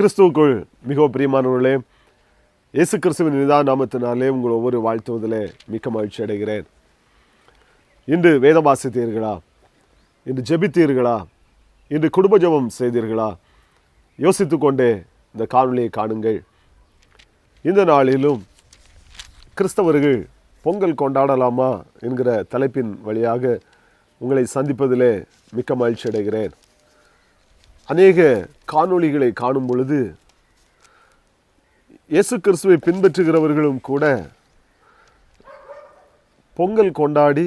கிறிஸ்துவுக்குள் மிகவும் பிரியமானவர்களே இயேசு கிறிஸ்துவின் நிதான நாமத்தினாலே உங்கள் ஒவ்வொரு வாழ்த்துவதிலே மிக்க மகிழ்ச்சி அடைகிறேன். இன்று வேதம் வாசித்தீர்களா? இன்று ஜெபித்தீர்களா? இன்று குடும்ப ஜெபம் செய்தீர்களா? யோசித்து கொண்டே இந்த காணொலியை காணுங்கள். இந்த நாளிலும் கிறிஸ்தவர்கள் பொங்கல் கொண்டாடலாமா என்கிற தலைப்பின் வழியாக உங்களை சந்திப்பதிலே மிக்க மகிழ்ச்சி அடைகிறேன். அநேக காணொளிகளை காணும் பொழுது இயேசு கிறிஸ்துவை பின்பற்றுகிறவர்களும் கூட பொங்கல் கொண்டாடி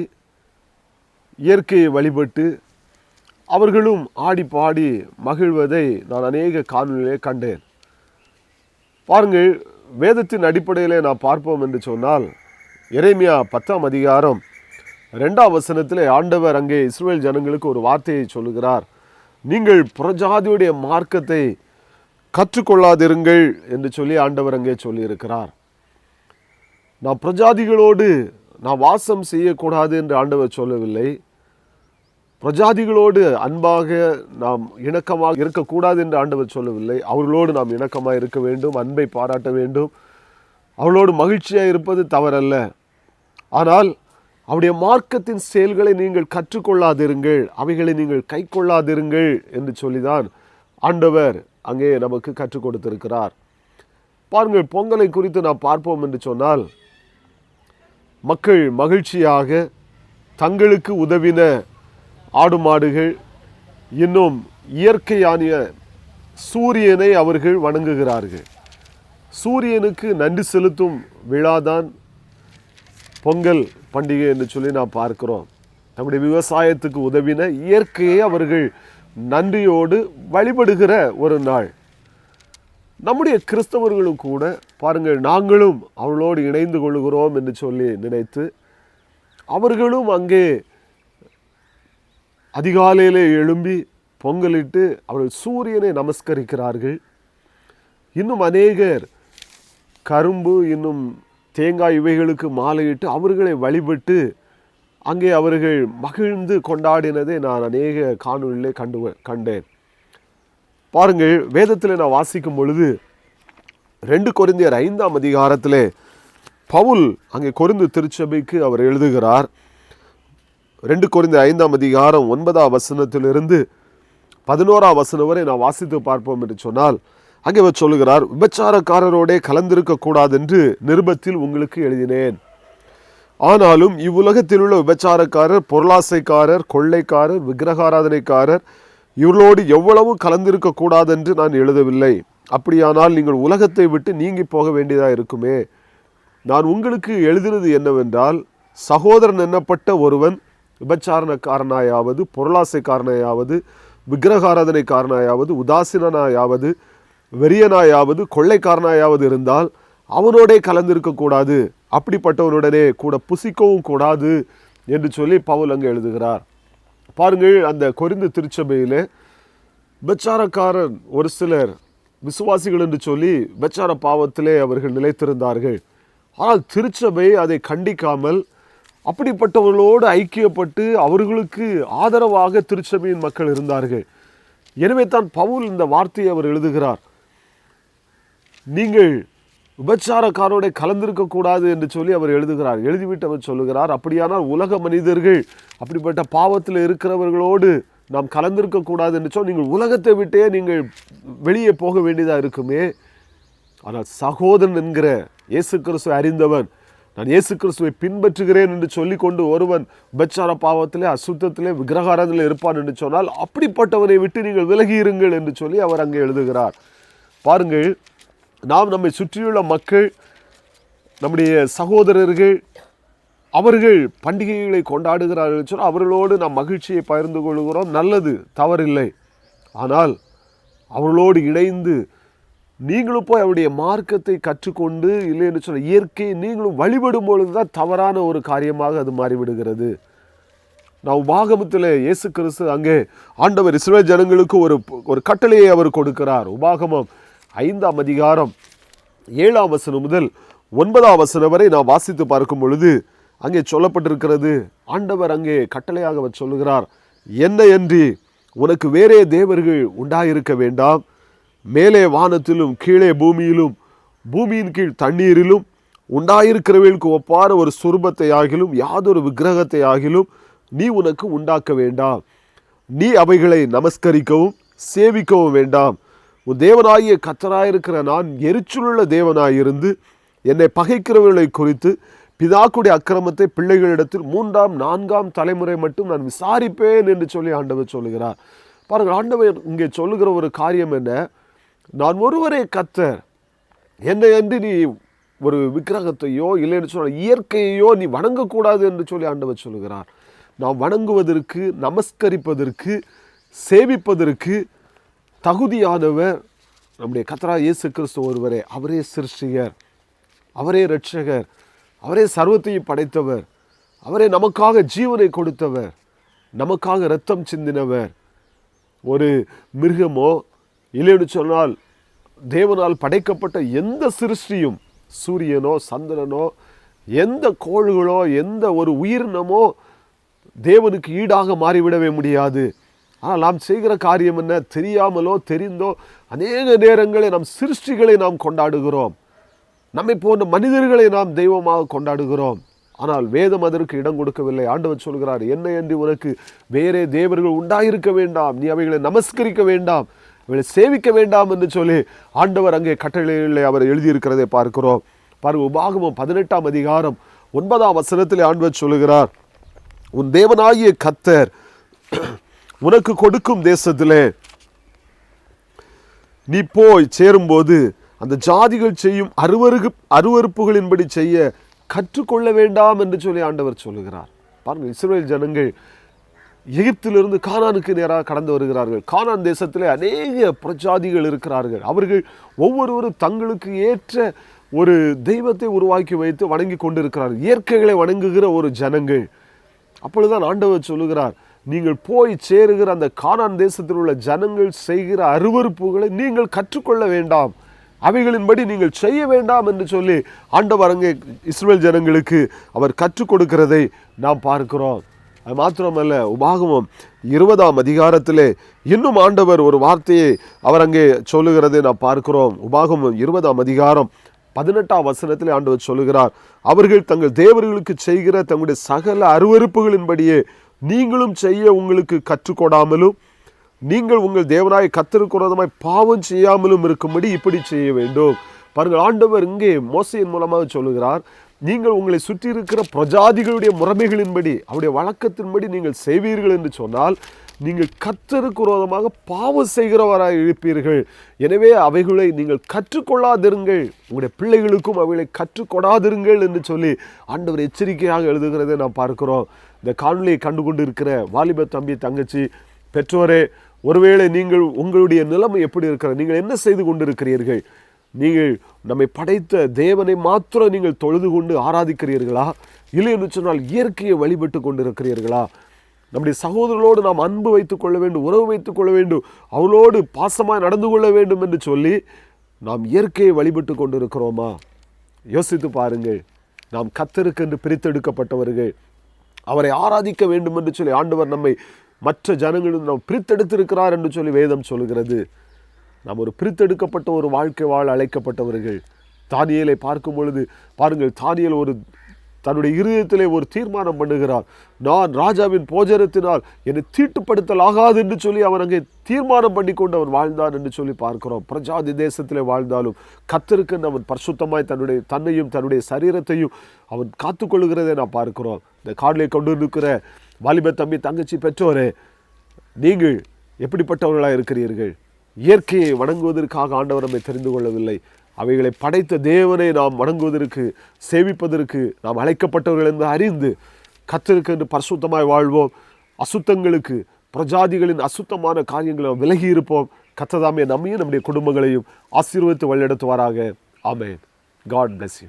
இயற்கையை வழிபட்டு அவர்களும் ஆடி பாடி மகிழ்வதை நான் அநேக காணொலியிலே கண்டேன். பாருங்கள் வேதத்தின் அடிப்படையிலே நான் பார்ப்போம் என்று சொன்னால் இறைமையா பத்தாம் அதிகாரம் ரெண்டாம் வசனத்தில் ஆண்டவர் அங்கே இஸ்ரேல் ஜனங்களுக்கு ஒரு வார்த்தையை சொல்லுகிறார். நீங்கள் புறஜாதியுடைய மார்க்கத்தை கற்றுக்கொள்ளாதிருங்கள் என்று சொல்லி ஆண்டவர் அங்கே சொல்லியிருக்கிறார். நான் பிரஜாதிகளோடு நான் வாசம் செய்யக்கூடாது என்று ஆண்டவர் சொல்லவில்லை. பிரஜாதிகளோடு அன்பாக நாம் இணக்கமாக இருக்கக்கூடாது என்று ஆண்டவர் சொல்லவில்லை. அவர்களோடு நாம் இணக்கமாக இருக்க வேண்டும் அன்பை பாராட்ட வேண்டும். அவளோடு மகிழ்ச்சியாக இருப்பது தவறல்ல. ஆனால் அவருடைய மார்க்கத்தின் செயல்களை நீங்கள் கற்றுக்கொள்ளாதிருங்கள் அவைகளை நீங்கள் கை கொள்ளாதிருங்கள் என்று சொல்லிதான் ஆண்டவர் அங்கே நமக்கு கற்றுக் கொடுத்திருக்கிறார். பாருங்கள் பொங்கலை குறித்து நாம் பார்ப்போம் என்று சொன்னால் மக்கள் மகிழ்ச்சியாக தங்களுக்கு உதவின ஆடு மாடுகள் இன்னும் இயற்கையானிய சூரியனை அவர்கள் வணங்குகிறார்கள். சூரியனுக்கு நன்றி செலுத்தும் விழாதான் பொங்கல் பண்டிகை என்று சொல்லி நாம் பார்க்கிறோம். நம்முடைய விவசாயத்துக்கு உதவின இயற்கையை அவர்கள் நன்றியோடு வழிபடுகிற ஒரு நாள். நம்முடைய கிறிஸ்தவர்களும் கூட பாருங்கள் நாங்களும் அவளோடு இணைந்து கொள்கிறோம் என்று சொல்லி நினைத்து அவர்களும் அங்கே அதிகாலையிலே எழும்பி பொங்கலிட்டு அவர்கள் சூரியனை நமஸ்கரிக்கிறார்கள். இன்னும் அநேகர் கரும்பு இன்னும் தேங்காய் இவைகளுக்கு மாலையிட்டு அவர்களை வழிபட்டு அங்கே அவர்கள் மகிழ்ந்து கொண்டாடினதை நான் அநேக காணொலியிலே கண்டு கண்டேன். பாருங்கள் வேதத்தில் நான் வாசிக்கும் பொழுது ரெண்டு கொரிந்தியர் ஐந்தாம் அதிகாரத்தில் பவுல் அங்கே கொரிந்து திருச்சபைக்கு அவர் எழுதுகிறார். ரெண்டு குறைந்த ஐந்தாம் அதிகாரம் ஒன்பதாம் வசனத்திலிருந்து பதினோராம் வசனம் வரை நான் வாசித்து பார்ப்போம் என்று சொன்னால் அங்கே சொல்லுகிறார் விபச்சாரக்காரரோடே கலந்திருக்கக்கூடாது என்று நிருபத்தில் உங்களுக்கு எழுதினேன். ஆனாலும் இவ்வுலகத்தில் உள்ள விபச்சாரக்காரர் பொருளாசைக்காரர் கொள்ளைக்காரர் விக்கிரகாராதனைக்காரர் இவர்களோடு எவ்வளவு கலந்திருக்கக்கூடாது என்று நான் எழுதவில்லை. அப்படியானால் நீங்கள் உலகத்தை விட்டு நீங்கி போக வேண்டியதாக இருக்குமே? நான் உங்களுக்கு எழுதினது என்னவென்றால் சகோதரன் எண்ணப்பட்ட ஒருவன் விபச்சாரணக்காரனாயாவது பொருளாசைக்காரனாயாவது விக்கிரகாராதனைக்காரனாயாவது உதாசீனாயாவது வெறியனாயாவது கொள்ளைக்காரனாயாவது இருந்தால் அவனோடே கலந்திருக்கக்கூடாது. அப்படிப்பட்டவனுடனே கூட புசிக்கவும் கூடாது என்று சொல்லி பவுல் அங்கே எழுதுகிறார். பாருங்கள் அந்த கொரிந்து திருச்சபையில் பெச்சாரக்காரன் ஒரு சிலர் விசுவாசிகள் என்று சொல்லி பெச்சார பாவத்திலே அவர்கள் நிலைத்திருந்தார்கள். ஆனால் திருச்சபை அதை கண்டிக்காமல் அப்படிப்பட்டவர்களோடு ஐக்கியப்பட்டு அவர்களுக்கு ஆதரவாக திருச்சபையின் மக்கள் இருந்தார்கள். எனவே தான் பவுல் இந்த வார்த்தையை அவர் எழுதுகிறார். நீங்கள் விபச்சாரக்காரோட கலந்திருக்கக்கூடாது என்று சொல்லி அவர் எழுதுகிறார். எழுதிவிட்டு அவர் சொல்லுகிறார் அப்படியானால் உலக மனிதர்கள் அப்படிப்பட்ட பாவத்தில் இருக்கிறவர்களோடு நாம் கலந்திருக்கக்கூடாது என்று சொல் நீங்கள் உலகத்தை விட்டே நீங்கள் வெளியே போக வேண்டியதாக இருக்குமே. ஆனால் சகோதரன் என்கிற இயேசு கிறிஸ்துவை அறிந்தவன் நான் இயேசு கிறிஸ்துவை பின்பற்றுகிறேன் என்று சொல்லிக்கொண்டு ஒருவன் உபச்சார பாவத்திலே அசுத்தத்திலே விக்கிரகாரத்தில் இருப்பான் என்று சொன்னால் அப்படிப்பட்டவனை விட்டு நீங்கள் விலகி இருங்கள் என்று சொல்லி அவர் அங்கே எழுதுகிறார். பாருங்கள் நாம் நம்மை சுற்றியுள்ள மக்கள் நம்முடைய சகோதரர்கள் அவர்கள் பண்டிகைகளை கொண்டாடுகிறார்கள் சொன்னால் அவர்களோடு நாம் மகிழ்ச்சியை பகிர்ந்து கொள்கிறோம். நல்லது தவறில்லை. ஆனால் அவர்களோடு இணைந்து நீங்களும் போய் அவருடைய மார்க்கத்தை கற்றுக்கொண்டு இல்லைன்னு சொன்ன இயற்கை இயற்கையை நீங்களும் வழிபடும் பொழுது தான் தவறான ஒரு காரியமாக அது மாறிவிடுகிறது. நான் உபாகமத்தில் இயேசு கிறிஸ்து அங்கே ஆண்டவர் இஸ்ரேல் ஜனங்களுக்கு ஒரு ஒரு கட்டளையை அவர் கொடுக்கிறார். உபாகமம் ஐந்தாம் அதிகாரம் ஏழாம் வசனம் முதல் ஒன்பதாம் வசனம் வரை நான் வாசித்து பார்க்கும் பொழுது அங்கே சொல்லப்பட்டிருக்கிறது ஆண்டவர் அங்கே கட்டளையாக அவர் சொல்லுகிறார் என்ன என்று உனக்கு வேறே தேவர்கள் உண்டாயிருக்க வேண்டாம். மேலே வானத்திலும் கீழே பூமியிலும் பூமியின் கீழ் தண்ணீரிலும் உண்டாயிருக்கிறவர்களுக்கு ஒப்பான ஒரு சுரூபத்தை ஆகிலும் யாதொரு விக்கிரகத்தை ஆகிலும் நீ உனக்கு உண்டாக்க வேண்டாம். நீ அவைகளை நமஸ்கரிக்கவும் சேவிக்கவும் வேண்டாம். உன் தேவனாகிய கத்தராயிருக்கிற நான் எரிச்சலுள்ள தேவனாயிருந்து என்னை பகைக்கிறவர்களை குறித்து பிதாக்குடைய அக்கிரமத்தை பிள்ளைகளிடத்தில் மூன்றாம் நான்காம் தலைமுறை மட்டும் நான் விசாரிப்பேன் என்று சொல்லி ஆண்டவர் சொல்லுகிறார். பாருங்கள் ஆண்டவர் இங்கே சொல்லுகிற ஒரு காரியம் என்ன? நான் ஒருவரே கத்தர் என்னை அன்றி நீ ஒரு விக்கிரகத்தையோ இல்லைன்னு சொன்ன இயற்கையையோ நீ வணங்கக்கூடாது என்று சொல்லி ஆண்டவர் சொல்லுகிறார். நாம் வணங்குவதற்கு நமஸ்கரிப்பதற்கு சேவிப்பதற்கு தகுதியானவர் நம்முடைய கத்ரா இயேசு கிறிஸ்து ஒருவரே. அவரே சிருஷ்டிகர். அவரே ரட்சகர் அவரே சர்வத்தையும் படைத்தவர். அவரே நமக்காக ஜீவனை கொடுத்தவர். நமக்காக இரத்தம் சிந்தினவர். ஒரு மிருகமோ இல்லைன்னு சொன்னால் தேவனால் படைக்கப்பட்ட எந்த சிருஷ்டியும் சூரியனோ சந்திரனோ எந்த கோள்களோ எந்த ஒரு உயிரினமோ தேவனுக்கு ஈடாக மாறிவிடவே முடியாது. ஆனால் நாம் செய்கிற காரியம் என்ன? தெரியாமலோ தெரிந்தோ அநேக நேரங்களில் நம் சிருஷ்டிகளை நாம் கொண்டாடுகிறோம். நம்மை போன்ற மனிதர்களை நாம் தெய்வமாக கொண்டாடுகிறோம். ஆனால் வேதம் அதற்கு இடம் கொடுக்கவில்லை. ஆண்டவர் சொல்கிறார் என்ன என்று உனக்கு வேறே தேவர்கள் உண்டாயிருக்க வேண்டாம். நீ அவைகளை நமஸ்கரிக்க வேண்டாம். அவளை சேவிக்க வேண்டாம் என்று சொல்லி ஆண்டவர் அங்கே கட்டளைகளை அவர் எழுதியிருக்கிறதை பார்க்கிறோம். பாருங்க உபாகமம் பதினெட்டாம் அதிகாரம் ஒன்பதாம் வசனத்தில் ஆண்டவர் சொல்லுகிறார் உன் தேவனாகிய கத்தர் உனக்கு கொடுக்கும் தேசத்தில் நீ போய் சேரும்போது அந்த ஜாதிகள் செய்யும் அருவருகு அருவறுப்புகளின்படி செய்ய கற்றுக்கொள்ள வேண்டாம் என்று சொல்லி ஆண்டவர் சொல்லுகிறார். பாருங்கள் இஸ்ரேல் ஜனங்கள் எகிப்திலிருந்து கானானுக்கு நேராக கடந்து வருகிறார்கள். கானான் தேசத்திலே அநேக பிரஜாதிகள் இருக்கிறார்கள். அவர்கள் ஒவ்வொருவரும் தங்களுக்கு ஏற்ற ஒரு தெய்வத்தை உருவாக்கி வைத்து வணங்கி கொண்டிருக்கிறார்கள். இயற்கைகளை வணங்குகிற ஒரு ஜனங்கள். அப்பொழுதுதான் ஆண்டவர் சொல்லுகிறார் நீங்கள் போய் சேருகிற அந்த கானான் தேசத்தில் உள்ள ஜனங்கள் செய்கிற அருவறுப்புகளை நீங்கள் கற்றுக்கொள்ள வேண்டாம். அவைகளின்படி நீங்கள் செய்ய வேண்டாம் என்று சொல்லி ஆண்டவர் அங்கே இஸ்ரேல் ஜனங்களுக்கு அவர் கற்றுக் கொடுக்கிறதை நாம் பார்க்கிறோம். அது மாத்திரமல்ல உபாகமம் இருபதாம் அதிகாரத்திலே இன்னும் ஆண்டவர் ஒரு வார்த்தையை அவர் அங்கே சொல்லுகிறதை நாம் பார்க்கிறோம். உபாகமம் இருபதாம் அதிகாரம் பதினெட்டாம் வசனத்திலே ஆண்டவர் சொல்லுகிறார் அவர்கள் தங்கள் தேவர்களுக்கு செய்கிற தங்களுடைய சகல அருவறுப்புகளின்படியே நீங்களும் செய்ய உங்களுக்கு கற்றுக்கொடாமலும் நீங்கள் உங்கள் தேவனாய் கத்திருக்கிறதமாய் பாவம் செய்யாமலும் இருக்கும்படி இப்படி செய்ய வேண்டும். பாருங்கள் ஆண்டவர் இங்கே மோசையின் மூலமாக சொல்லுகிறார் நீங்கள் உங்களை சுற்றி இருக்கிற பிரஜாதிகளுடைய முறைமைகளின்படி அவருடைய வழக்கத்தின்படி நீங்கள் செய்வீர்கள் என்று சொன்னால் நீங்கள் கற்றருக்கு விரோதமாக பாவம் செய்கிறவராக இருப்பீர்கள். எனவே அவைகளை நீங்கள் கற்றுக்கொள்ளாதிருங்கள். உங்களுடைய பிள்ளைகளுக்கும் அவைகளை கற்றுக்கொடாதிருங்கள் என்று சொல்லி ஆண்டவர் எச்சரிக்கையாக எழுதுகிறதை நாம் பார்க்கிறோம். இந்த காணொலியை கண்டு கொண்டு இருக்கிற வாலிப தம்பி தங்கச்சி பெற்றோரே ஒருவேளை நீங்கள் உங்களுடைய நிலைமை எப்படி இருக்கிற நீங்கள் என்ன செய்து கொண்டிருக்கிறீர்கள்? நீங்கள் நம்மை படைத்த தேவனை மாத்திரம் நீங்கள் தொழுது கொண்டு ஆராதிக்கிறீர்களா? இல்லைன்னு சொன்னால் இயற்கையை வழிபட்டு கொண்டிருக்கிறீர்களா? நம்முடைய சகோதரர்களோடு நாம் அன்பு வைத்துக் கொள்ள வேண்டும் உறவு வைத்துக் கொள்ள வேண்டும் அவளோடு பாசமாக நடந்து கொள்ள வேண்டும் என்று சொல்லி நாம் இயற்கையை வழிபட்டு கொண்டிருக்கிறோமா? யோசித்து பாருங்கள். நாம் கத்தருக்கென்று பிரித்தெடுக்கப்பட்டவர்கள். அவரை ஆராதிக்க வேண்டும் என்று சொல்லி ஆண்டவர் நம்மை மற்ற ஜனங்களும் நாம் பிரித்தெடுத்திருக்கிறார் என்று சொல்லி வேதம் சொல்கிறது. நாம் ஒரு பிரித்தெடுக்கப்பட்ட ஒரு வாழ்க்கை வாழ அழைக்கப்பட்டவர்கள். தானியலை பார்க்கும் பொழுது பாருங்கள் தானியல் ஒரு தன்னுடைய இருதயத்திலே ஒரு தீர்மானம் பண்ணுகிறார். நான் ராஜாவின் போஜனத்தினால் என்னை தீட்டுப்படுத்தல் ஆகாது என்று சொல்லி அவன் அங்கே தீர்மானம் பண்ணி கொண்டு அவன் வாழ்ந்தான் என்று சொல்லி பார்க்கிறோம். பிரஜாதி தேசத்திலே வாழ்ந்தாலும் கத்திருக்கு அவன் பரிசுத்தமாய் தன்னுடைய தன்னையும் தன்னுடைய சரீரத்தையும் அவன் காத்துக்கொள்கிறதை நான் பார்க்கிறோம். இந்த காடலை கொண்டு இருக்கிற வாலிப தம்பி தங்கச்சி பெற்றோரே நீங்கள் எப்படிப்பட்டவர்களாக இருக்கிறீர்கள் இயற்கையை வணங்குவதற்காக ஆண்டவர் நம்மை தெரிந்து கொள்ளவில்லை. அவைகளை படைத்த தேவனை நாம் வணங்குவதற்கு சேவிப்பதற்கு நாம் அழைக்கப்பட்டவர்கள் என்று அறிந்து கத்திருக்கு என்று பரிசுத்தமாய் வாழ்வோம். அசுத்தங்களுக்கு பிரஜாதிகளின் அசுத்தமான காரியங்களை விலகி இருப்போம். கத்ததாமே நம்மையும் நம்முடைய குடும்பங்களையும் ஆசீர்வதித்து வழிநடத்துவாராக. ஆமேன். God bless you